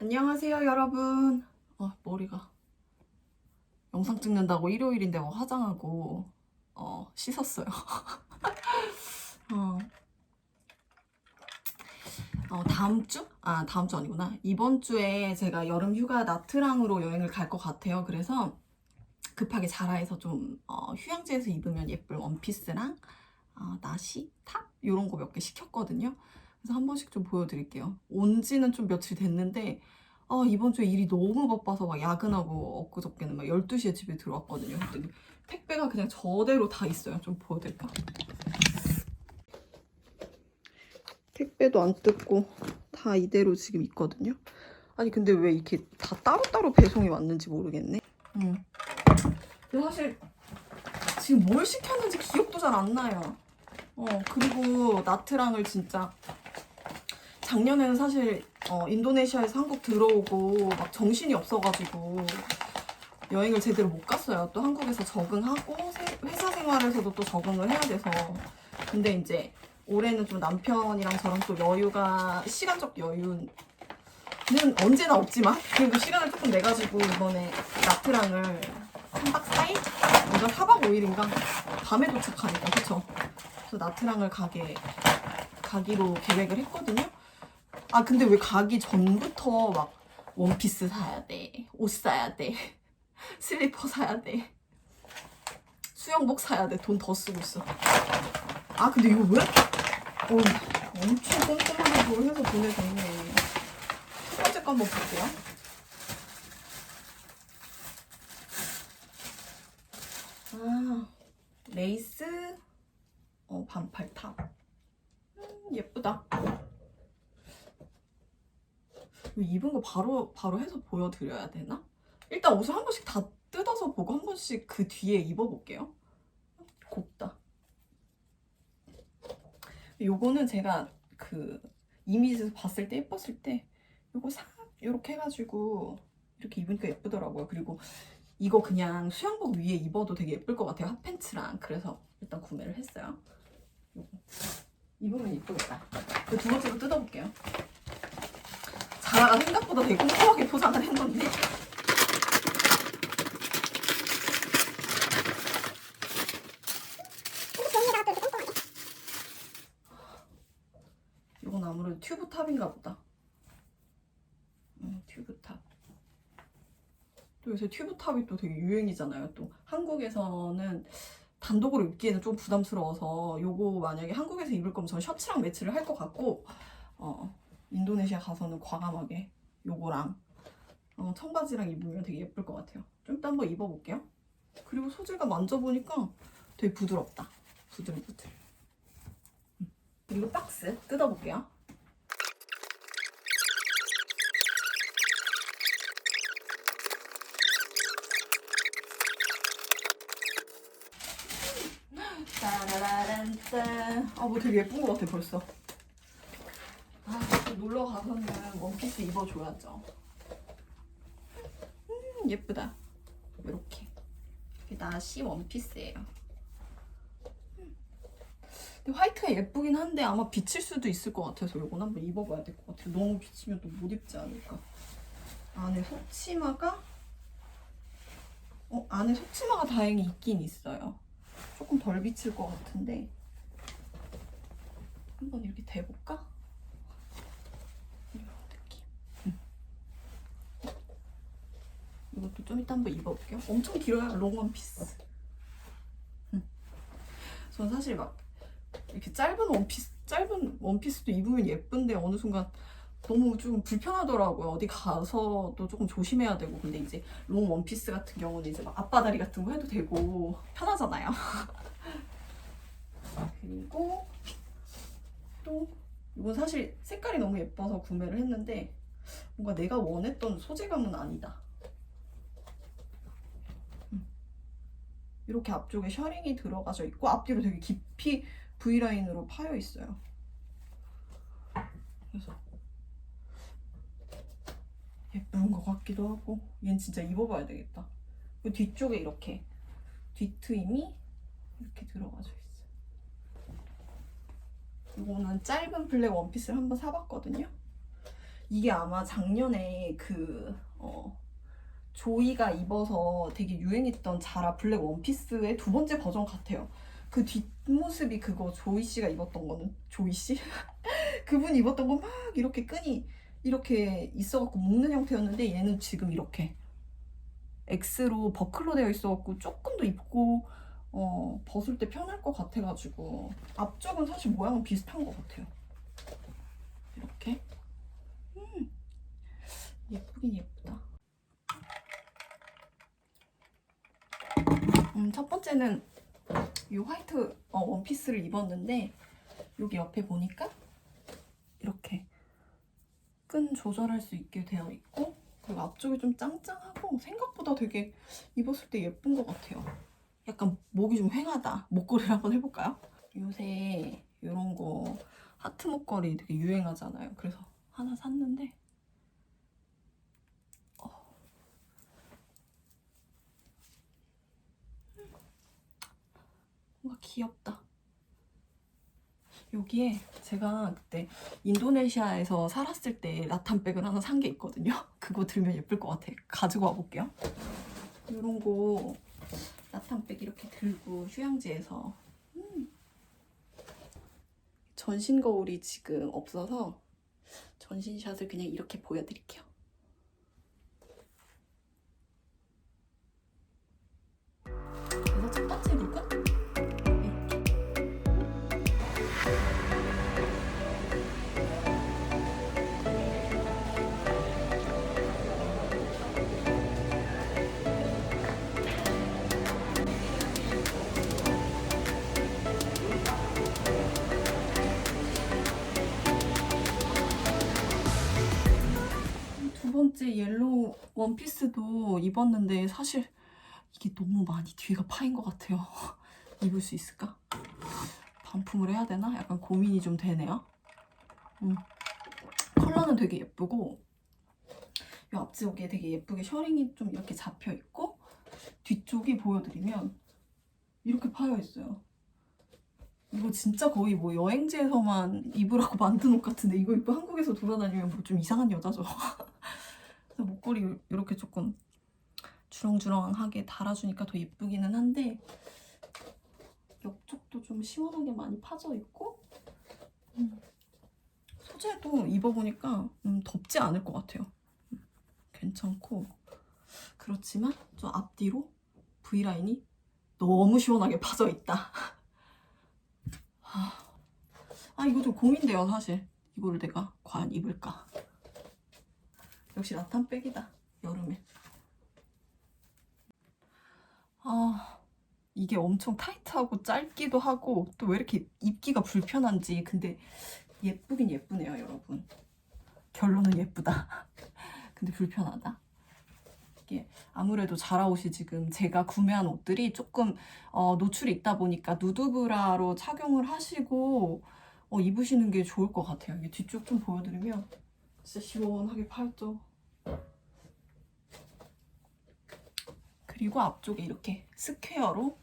안녕하세요, 여러분. 어, 머리가. 영상 찍는다고 일요일인데 뭐 화장하고, 어, 씻었어요. 어. 어, 다음 주? 아, 다음 주 아니구나. 이번 주에 제가 여름 휴가 나트랑으로 여행을 갈 것 같아요. 그래서 급하게 자라에서 좀, 어, 휴양지에서 입으면 예쁠 원피스랑, 어, 나시, 탑? 이런 거 몇 개 시켰거든요. 그래서 한 번씩 좀 보여드릴게요. 온 지는 좀 며칠 됐는데, 아, 이번 주에 일이 너무 바빠서 막 야근하고 엊그저께는 막 12시에 집에 들어왔거든요. 그랬더니 택배가 그냥 저대로 다 있어요. 좀 보여드릴까? 택배도 안 뜯고 다 이대로 지금 있거든요. 아니 근데 왜 이렇게 다 따로따로 배송이 왔는지 모르겠네. 응. 근데 사실 지금 뭘 시켰는지 기억도 잘 안 나요. 어 그리고 나트랑을 진짜 작년에는 사실 어, 인도네시아에서 한국 들어오고 막 정신이 없어가지고 여행을 제대로 못 갔어요. 또 한국에서 적응하고 세- 회사 생활에서도 또 적응을 해야 돼서 근데 이제 올해는 좀 남편이랑 저랑 또 여유가 시간적 여유는 언제나 없지만 그래도 시간을 조금 내가지고 이번에 나트랑을 3박 4일? 뭔가 4박 5일인가? 밤에 도착하니까 그쵸? 그래서 나트랑을 가게 가기로 계획을 했거든요. 아 근데 왜 가기 전부터 막 원피스 사야 돼, 옷 사야 돼, 슬리퍼 사야 돼, 수영복 사야 돼, 돈 더 쓰고 있어. 아 근데 이거 왜? 어, 엄청 꼼꼼하게 그걸 해서 보내줬네. 첫 번째 거 한번 볼게요. 아 레이스 어 반팔 탑. 음, 예쁘다. 입은 거 바로 바로 해서 보여드려야 되나? 일단 옷을 한 번씩 다 뜯어서 보고 한 번씩 그 뒤에 입어볼게요. 곱다. 요거는 제가 그 이미지에서 봤을 때 예뻤을 때 요거 싹 요렇게 해가지고 이렇게 입으니까 예쁘더라고요. 그리고 이거 그냥 수영복 위에 입어도 되게 예쁠 것 같아요. 핫팬츠랑. 그래서 일단 구매를 했어요. 요거. 입으면 예쁘겠다. 그두 번째로 뜯어볼게요. 자라가 생각보다 되게 꼼꼼하게 포장을 했는데 이건 아무래도 튜브 탑인가 보다. 음, 튜브 탑. 또 요새 튜브 탑이 또 되게 유행이잖아요. 또 한국에서는 단독으로 입기에는 좀 부담스러워서 요거 만약에 한국에서 입을 거면 전 셔츠랑 매치를 할 것 같고 어, 인도네시아 가서는 과감하게 요거랑 어, 청바지랑 입으면 되게 예쁠 것 같아요. 좀 이따 한번 입어볼게요. 그리고 소재가 만져보니까 되게 부드럽다. 부들부들. 음. 그리고 박스 뜯어볼게요. 따라라란짠. 아, 뭐 되게 예쁜 것 같아, 벌써. 놀러 가서는 원피스 입어줘야죠. 음, 예쁘다. 이렇게. 이게 나시 원피스예요. 음. 근데 화이트가 예쁘긴 한데 아마 비칠 수도 있을 것 같아서 이건 한번 입어봐야 될 것 같아요. 너무 비치면 또 못 입지 않을까. 안에 속치마가 어, 안에 속치마가 다행히 있긴 있어요. 조금 덜 비칠 것 같은데 한번 이렇게 대볼까? 이런 느낌. 음. 이것도 좀 이따 한번 입어볼게요. 엄청 길어요. 롱 원피스. 음. 전 사실 막 이렇게 짧은 원피스, 짧은 원피스도 입으면 예쁜데 어느 순간 너무 좀 불편하더라고요. 어디 가서도 조금 조심해야 되고. 근데 이제 롱 원피스 같은 경우는 이제 막 앞바다리 같은 거 해도 되고 편하잖아요. 그리고 또 이건 사실 색깔이 너무 예뻐서 구매를 했는데 뭔가 내가 원했던 소재감은 아니다. 이렇게 앞쪽에 셔링이 들어가져 있고 앞뒤로 되게 깊이 V라인으로 파여 있어요. 그래서 예쁜 것 같기도 하고 얘는 진짜 입어봐야 되겠다. 그 뒤쪽에 이렇게 뒤트임이 이렇게 들어가져 있어요. 이거는 짧은 블랙 원피스를 한번 사봤거든요. 이게 아마 작년에 그 어, 조이가 입어서 되게 유행했던 자라 블랙 원피스의 두 번째 버전 같아요. 그 뒷모습이 그거 조이 씨가 입었던 거는 조이 씨? 그분 입었던 거막 이렇게 끈이 이렇게 있어갖고 묶는 형태였는데 얘는 지금 이렇게 X로 버클로 되어 있어갖고 조금 더 입고 어, 벗을 때 편할 것 같아가지고 앞쪽은 사실 모양은 비슷한 것 같아요. 이렇게 음, 예쁘긴 예쁘다. 음, 첫 번째는 이 화이트 어, 원피스를 입었는데 여기 옆에 보니까 이렇게 끈 조절할 수 있게 되어 있고 그리고 앞쪽이 좀 짱짱하고 생각보다 되게 입었을 때 예쁜 것 같아요. 약간 목이 좀 휑하다. 목걸이를 한번 해볼까요? 요새 이런 거 하트 목걸이 되게 유행하잖아요. 그래서 하나 샀는데 뭔가 귀엽다. 여기에 제가 그때 인도네시아에서 살았을 때 라탄백을 하나 산 게 있거든요. 그거 들면 예쁠 것 같아. 가지고 와볼게요. 이런 거 라탄백 이렇게 들고 휴양지에서 음. 전신 거울이 지금 없어서 전신샷을 그냥 이렇게 보여드릴게요. 번째 옐로우 원피스도 입었는데 사실 이게 너무 많이 뒤가 파인 것 같아요. 입을 수 있을까? 반품을 해야 되나? 약간 고민이 좀 되네요. 음. 컬러는 되게 예쁘고 이 앞쪽에 되게 예쁘게 셔링이 좀 이렇게 잡혀 있고 뒤쪽이 보여드리면 이렇게 파여 있어요. 이거 진짜 거의 뭐 여행지에서만 입으라고 만든 옷 같은데 이거 입고 한국에서 돌아다니면 뭐 좀 이상한 여자죠. 목걸이 이렇게 조금 주렁주렁하게 달아주니까 더 예쁘기는 한데 옆쪽도 좀 시원하게 많이 파져 있고 음, 소재도 입어보니까 음, 덥지 않을 것 같아요. 음, 괜찮고 그렇지만 좀 앞뒤로 V라인이 너무 시원하게 파져 있다. 아 이거 좀 고민돼요 사실 이거를 내가 과연 입을까 역시 라탄백이다 여름에. 아 이게 엄청 타이트하고 짧기도 하고 또 왜 이렇게 입기가 불편한지. 근데 예쁘긴 예쁘네요 여러분. 결론은 예쁘다. 근데 불편하다. 이게 아무래도 자라 옷이 지금 제가 구매한 옷들이 조금 어, 노출이 있다 보니까 누드브라로 착용을 하시고 어, 입으시는 게 좋을 것 같아요. 이게 뒤쪽 좀 보여드리면 진짜 시원하게 팔죠. 그리고 앞쪽에 이렇게 스퀘어로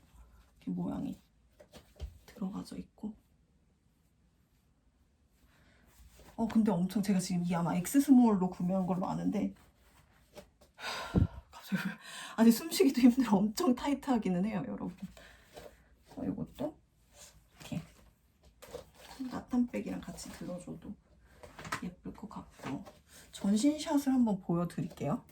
이렇게 모양이 들어가져 있고. 어 근데 엄청 제가 지금 이 아마 엑스 스몰로 구매한 걸로 아는데 갑자기 왜- 아니 숨쉬기도 힘들어. 엄청 타이트하기는 해요 여러분. 어, 이것도 이렇게 나탄백이랑 같이 들어줘도 예쁠 것 같고. 전신샷을 한번 보여드릴게요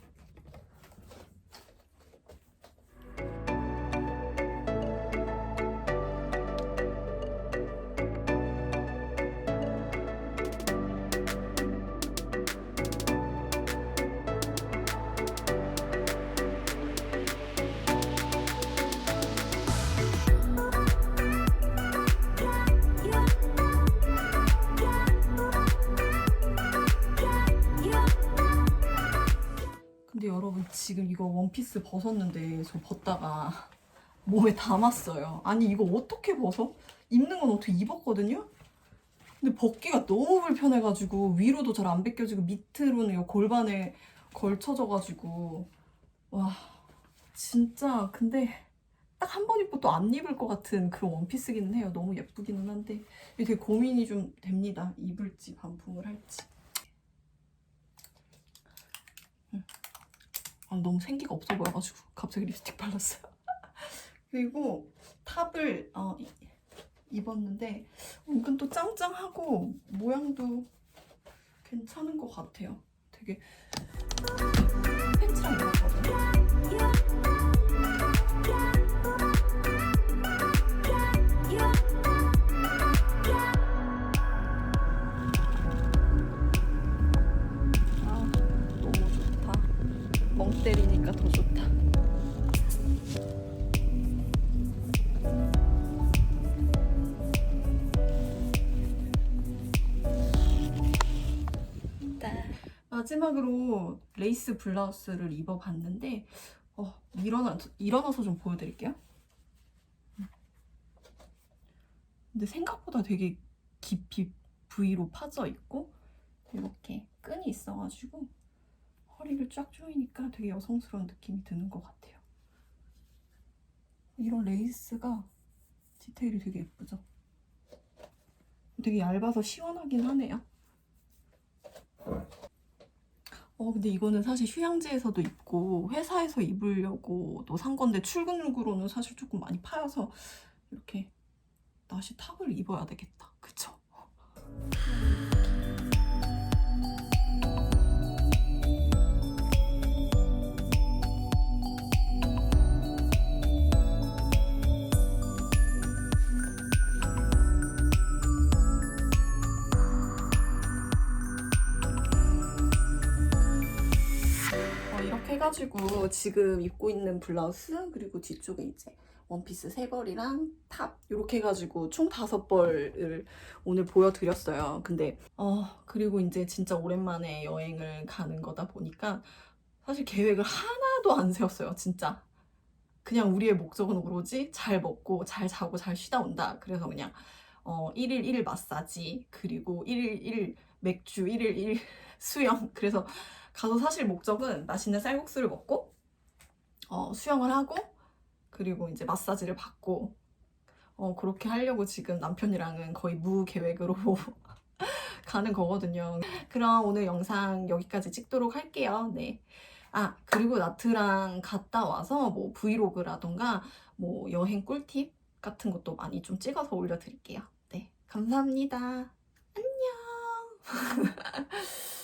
여러분 지금 이거 원피스 벗었는데 저 벗다가 몸에 담았어요. 아니 이거 어떻게 벗어? 입는 건 어떻게 입었거든요? 근데 벗기가 너무 불편해가지고 위로도 잘 안 벗겨지고 밑으로는 이 골반에 걸쳐져가지고 와 진짜 근데 딱 한 번 입고 또 안 입을 것 같은 그런 원피스기는 해요. 너무 예쁘기는 한데 이게 되게 고민이 좀 됩니다. 입을지 반품을 할지. 아, 너무 생기가 없어 보여가지고 갑자기 립스틱 발랐어요. 그리고 탑을 어, 이- 입었는데 은근 또 짱짱하고 모양도 괜찮은 것 같아요. 되게 마지막으로 레이스 블라우스를 입어봤는데 어, 일어나, 일어나서 좀 보여드릴게요. 근데 생각보다 되게 깊이 V로 파져 있고 이렇게 끈이 있어가지고 허리를 쫙 조이니까 되게 여성스러운 느낌이 드는 것 같아요. 이런 레이스가 디테일이 되게 예쁘죠? 되게 얇아서 시원하긴 하네요. 어, 근데 이거는 사실 휴양지에서도 입고 회사에서 입으려고 또 산 건데 출근룩으로는 사실 조금 많이 파여서 이렇게 다시 탑을 입어야 되겠다. 그쵸? 해가지고 지금 입고 있는 블라우스 그리고 뒤쪽에 이제 원피스 세 벌이랑 탑 이렇게 해가지고 총 다섯 벌을 오늘 보여드렸어요. 근데 어 그리고 이제 진짜 오랜만에 여행을 가는 거다 보니까 사실 계획을 하나도 안 세웠어요. 진짜 그냥 우리의 목적은 오로지 잘 먹고 잘 자고 잘 쉬다 온다. 그래서 그냥 어 1일 1일 마사지 그리고 1일 1일 맥주 1일 1일 수영 그래서 가서 사실 목적은 맛있는 쌀국수를 먹고 어, 수영을 하고 그리고 이제 마사지를 받고 어, 그렇게 하려고 지금 남편이랑은 거의 무계획으로 가는 거거든요. 그럼 오늘 영상 여기까지 찍도록 할게요. 네. 아, 그리고 나트랑 갔다 와서 뭐 브이로그라던가 뭐 여행 꿀팁 같은 것도 많이 좀 찍어서 올려드릴게요. 네. 감사합니다.